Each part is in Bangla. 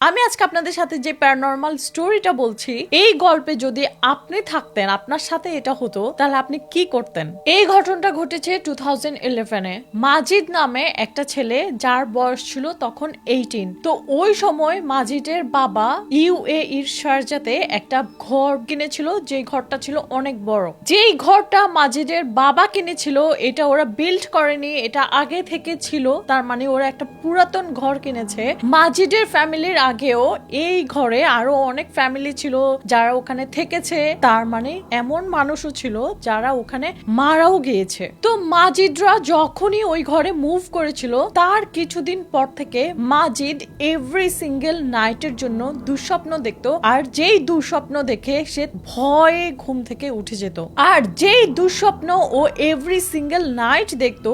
আমি আজকে আপনাদের সাথে যে প্যারানর্মাল স্টোরিটা বলছি, এই গল্পে যদি আপনি থাকতেন, আপনার সাথে এটা হতো, তাহলে আপনি কি করতেন? এই ঘটনাটা ঘটেছে টু থাউজেন্ড ইলেভেনে মাজিদ নামে একটা ছেলে, যার বয়স ছিল তখন এইটিন তো ওই সময় মাজিদের বাবা ইউএ ইর শারজাতে একটা ঘর কিনেছিল যে ঘরটা ছিল অনেক বড়। যেই ঘরটা মাজিদের বাবা কিনেছিল, এটা ওরা বিল্ড করেনি, এটা আগে থেকে ছিল, তার মানে ওরা একটা পুরাতন ঘর কিনেছে। মাজিদের ফ্যামিলির আগেও এই ঘরে আরও অনেক ফ্যামিলি ছিল যারা ওখানে থেকেছে। তার মানে এমন মানুষও ছিল যারা ওখানে মারাও গিয়েছে। তো মাজিদরা যখনই ওই ঘরে মুভ করেছিল, তার কিছুদিন পর থেকে মাজিদ এভরি সিঙ্গেল নাইটের জন্য দুঃস্বপ্ন দেখতো। আর যেই দুঃস্বপ্ন দেখে সে ভয়ে ঘুম থেকে উঠে যেত। আর যেই দুঃস্বপ্ন ও এভরি সিঙ্গেল নাইট দেখতো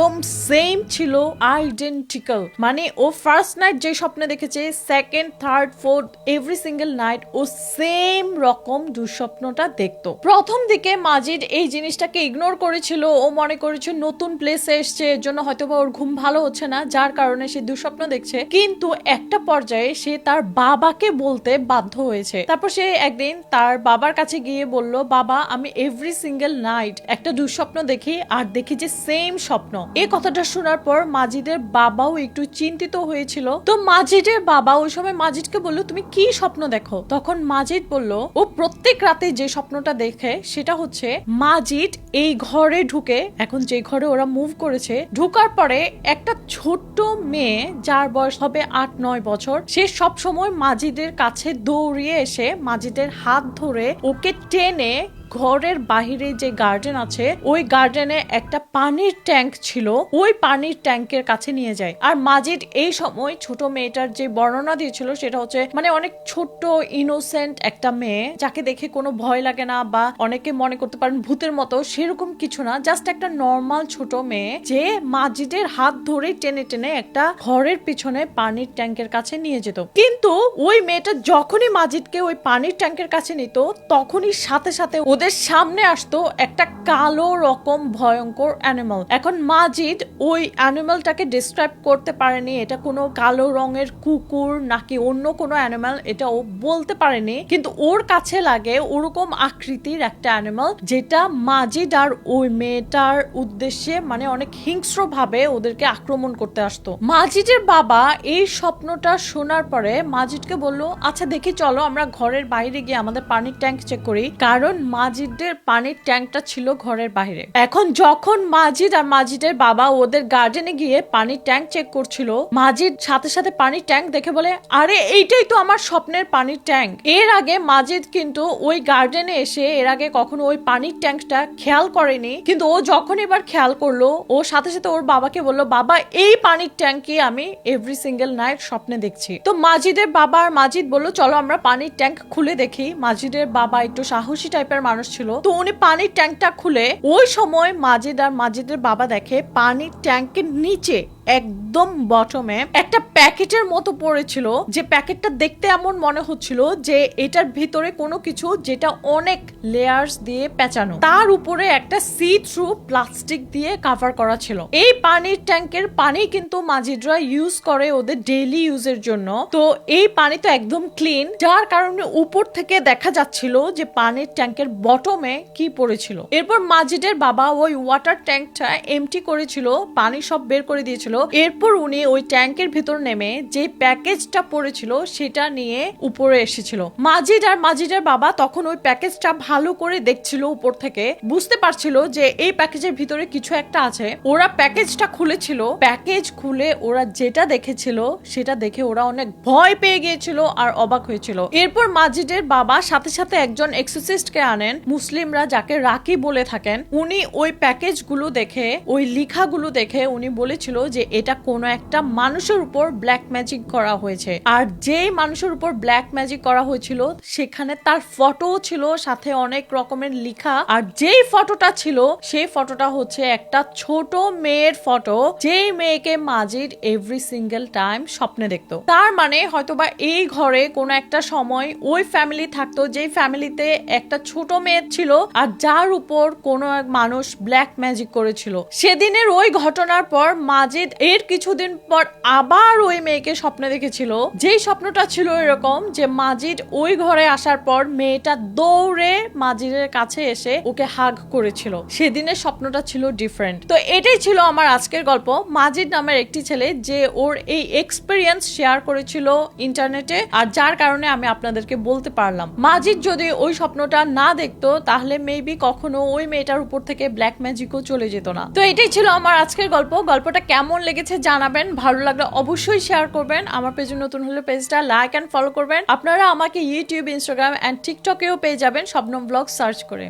একদম সেম ছিল আইডেন্টিক্যাল মানে ও ফার্স্ট নাইট যে স্বপ্ন দেখেছে second third fourth every single night ও সেম রকম দুঃস্বপ্নটা দেখতো। প্রথম দিকে মাজিদ এই জিনিসটাকে ইগনোর করেছিল, ও মনে করেছিল নতুন প্লেসে এসছে, এর জন্য হয়তো বা ওর ঘুম ভালো হচ্ছে না, যার কারণে সে দুঃস্বপ্ন দেখছে। কিন্তু একটা পর্যায়ে সে তার বাবাকে বলতে বাধ্য হয়েছে। তারপর সে একদিন তার বাবার কাছে গিয়ে বলল, বাবা, আমি এভরি সিঙ্গেল নাইট একটা দুঃস্বপ্ন দেখি, আর দেখি যে সেম স্বপ্ন। এই কথাটা শোনার পর মাজিদের বাবাও একটু চিন্তিত হয়েছিল। তো মাজিদের বাবা ওই সময় মাজিদকে বলল, তুমি কি স্বপ্ন দেখো? তখন মাজিদ বলল, ও প্রত্যেক রাতে যে স্বপ্নটা দেখে সেটা হচ্ছে মাজিদ এই ঘরে ঢুকে, এখন যে ঘরে ওরা মুভ করেছে, ঢুকার পরে একটা ছোট্ট মেয়ে যার বয়স হবে আট, নয় বছর, সে সব সময় মাজিদের কাছে দৌড়িয়ে এসে মাজিদের হাত ধরে ওকে টেনে ঘরের বাহিরে যে গার্ডেন আছে, ওই গার্ডেনে একটা পানির ট্যাঙ্ক ছিল, ওই পানির ট্যাঙ্কের কাছে নিয়ে যায়। আর মাজিদ এই সময় ছোট মেয়েটার যে বর্ণনা দিয়েছিল, সেটা হচ্ছে মানে অনেক ছোট্ট ইনোসেন্ট একটা মেয়ে, যাকে দেখে কোনো ভয় লাগে না বা অনেকে মনে করতে পারেন ভূতের মতো, সেরকম কিছু না। জাস্ট একটা নর্মাল ছোট মেয়ে, যে মাজিদের হাত ধরে টেনে টেনে একটা ঘরের পিছনে পানির ট্যাঙ্কের কাছে নিয়ে যেত। কিন্তু ওই মেয়েটা যখনই মাজিদকে ওই পানির ট্যাঙ্কের কাছে নিত, তখনই সাথে সাথে ওদের সামনে আসতো একটা কালো রকম ভয়ঙ্কর অ্যানিমাল এখন মাজিদ ওই অ্যানিমালটাকে ডিসক্রাইব করতে পারেনি। এটা কোনো কালো রঙের কুকুর নাকি অন্য কোনো অ্যানিমাল এটা ও বলতে পারেনি। কিন্তু ওর কাছে লাগে ওরকম আকৃতির একটা অ্যানিমাল যেটা মাজিদ আর ওই মেয়েটার উদ্দেশ্যে মানে অনেক হিংস্র ভাবে ওদেরকে আক্রমণ করতে আসতো। মাজিদের বাবা এই স্বপ্নটা শোনার পরে মাজিদকে বলল আচ্ছা দেখি চলো, আমরা ঘরের বাইরে গিয়ে আমাদের পানির ট্যাঙ্ক চেক করি। কারণ মাজিদের পানির ট্যাঙ্কটা ছিল ঘরের বাইরে। এখন যখন মাজিদ আর মাজিদের বাবা ওদের গার্ডেনে গিয়ে পানির ট্যাঙ্ক চেক করছিল, মাজিদ সাথে সাথে পানির ট্যাঙ্ক দেখে বলে, আরে, এইটাই তো আমার স্বপ্নের পানির ট্যাঙ্ক এর আগে মাজিদ কিন্তু ওই গার্ডেনে এসে এর আগে কখনো ওই পানির ট্যাঙ্কটা খেয়াল করেনি। কিন্তু ও যখন এবার খেয়াল করল, ও সাথে সাথে ওর বাবাকে বলল, বাবা, এই পানির ট্যাঙ্কই আমি এভরি সিঙ্গেল নাইট স্বপ্নে দেখছি। তো মাজিদের বাবা আর মাজিদ বলল, চলো আমরা পানির ট্যাঙ্ক খুলে দেখি। মাজিদের বাবা একটু সাহসী টাইপের মানুষ ছিল। তো উনি পানির ট্যাঙ্কটা খুলে ওই সময় মাজিদ আর মাজিদের বাবা দেখে পানির ট্যাঙ্কের নিচে একদম বটমে একটা প্যাকেটের মতো পড়েছিল, যে প্যাকেটটা দেখতে এমন মনে হচ্ছিল যে এটার ভিতরে কোনো কিছু যেটা অনেক লেয়ার্স দিয়ে পেঁচানো। তার উপরে একটা সি থ্রু প্লাস্টিক দিয়ে কাভার করা ছিল। এই পানির ট্যাঙ্কের পানি কিন্তু মাজিদরা ইউজ করে ওদের ডেইলি ইউজের জন্য। তো এই পানি তো একদম ক্লিন যার কারণে উপর থেকে দেখা যাচ্ছিল যে পানির ট্যাঙ্কের বটমে কি পড়েছিল। এরপর মাজিদের বাবা ওই ওয়াটার ট্যাঙ্কটা এমটি করেছিল, পানি সব বের করে দিয়েছিল। এরপর উনি ওই ট্যাঙ্কের ভিতর নেমে যে প্যাকেজটা পড়েছিল সেটা নিয়ে উপরে এসেছিল। মাজিদ আর মাজিদের বাবা তখন ওই প্যাকেজটা ভালো করে দেখছিল উপর থেকে। বুঝতে পারছিল যে এই প্যাকেজের ভিতরে কিছু একটা আছে। ওরা প্যাকেজটা খুলেছিল। প্যাকেজ খুলে ওরা যেটা দেখেছিল সেটা দেখে ওরা অনেক ভয় পেয়ে গিয়েছিল আর অবাক হয়েছিল। এরপর মাজিদের বাবা সাথে সাথে একজন এক্সোসিস্টকে আনেন, মুসলিমরা যাকে রাকি বলে থাকেন। উনি ওই প্যাকেজগুলো দেখে, ওই লেখাগুলো দেখে উনি বলেছিল যে এটা কোনো একটা মানুষের উপর ব্ল্যাক ম্যাজিক করা হয়েছে। আর যেই মানুষের উপর ব্ল্যাক ম্যাজিক করা হয়েছিল, সেখানে তার ফটো ছিল, সাথে অনেক রকমের লিখা। আর যেই ফটোটা ছিল, সেই ফটোটা হচ্ছে একটা ছোট মেয়ের ফটো যেই মেয়েকে মাজিদ এভরি সিঙ্গেল টাইম স্বপ্নে দেখতো। তার মানে হয়তোবা এই ঘরে কোনো একটা সময় ওই ফ্যামিলি থাকতো, যেই ফ্যামিলিতে একটা ছোট মেয়ে ছিল, আর যার উপর কোনো এক মানুষ ব্ল্যাক ম্যাজিক করেছিল। সেদিনের ওই ঘটনার পর মাজিদ এর কিছুদিন পর আবার ওই মেয়েকে স্বপ্নে দেখেছিল। যেই স্বপ্নটা ছিল এরকম যে মাজিদ ওই ঘরে আসার পর মেয়েটা দৌড়ে মাজিদের কাছে এসে ওকে হাগ করেছিল। সেদিনের স্বপ্নটা ছিল ডিফারেন্ট তো এটাই ছিল আমার আজকের গল্প। মাজিদ নামের একটি ছেলে যে ওর এই এক্সপিরিয়েন্স শেয়ার করেছিল ইন্টারনেটে আর যার কারণে আমি আপনাদেরকে বলতে পারলাম। মাজিদ যদি ওই স্বপ্নটা না দেখতো, তাহলে মেবি কখনো ওই মেয়েটার উপর থেকে ব্ল্যাক ম্যাজিকও চলে যেত না। তো এটাই ছিল আমার আজকের গল্প। গল্পটা কেমন লেগেছে জানাবেন, ভালো লাগলে অবশ্যই শেয়ার করবেন। আমার পেজে নতুন হলে পেজটা লাইক অ্যান্ড ফলো করবেন। আপনারা আমাকে ইউটিউব ইনস্টাগ্রাম অ্যান্ড টিকটকেও পেয়ে যাবেন, শবনম ব্লগ সার্চ করে।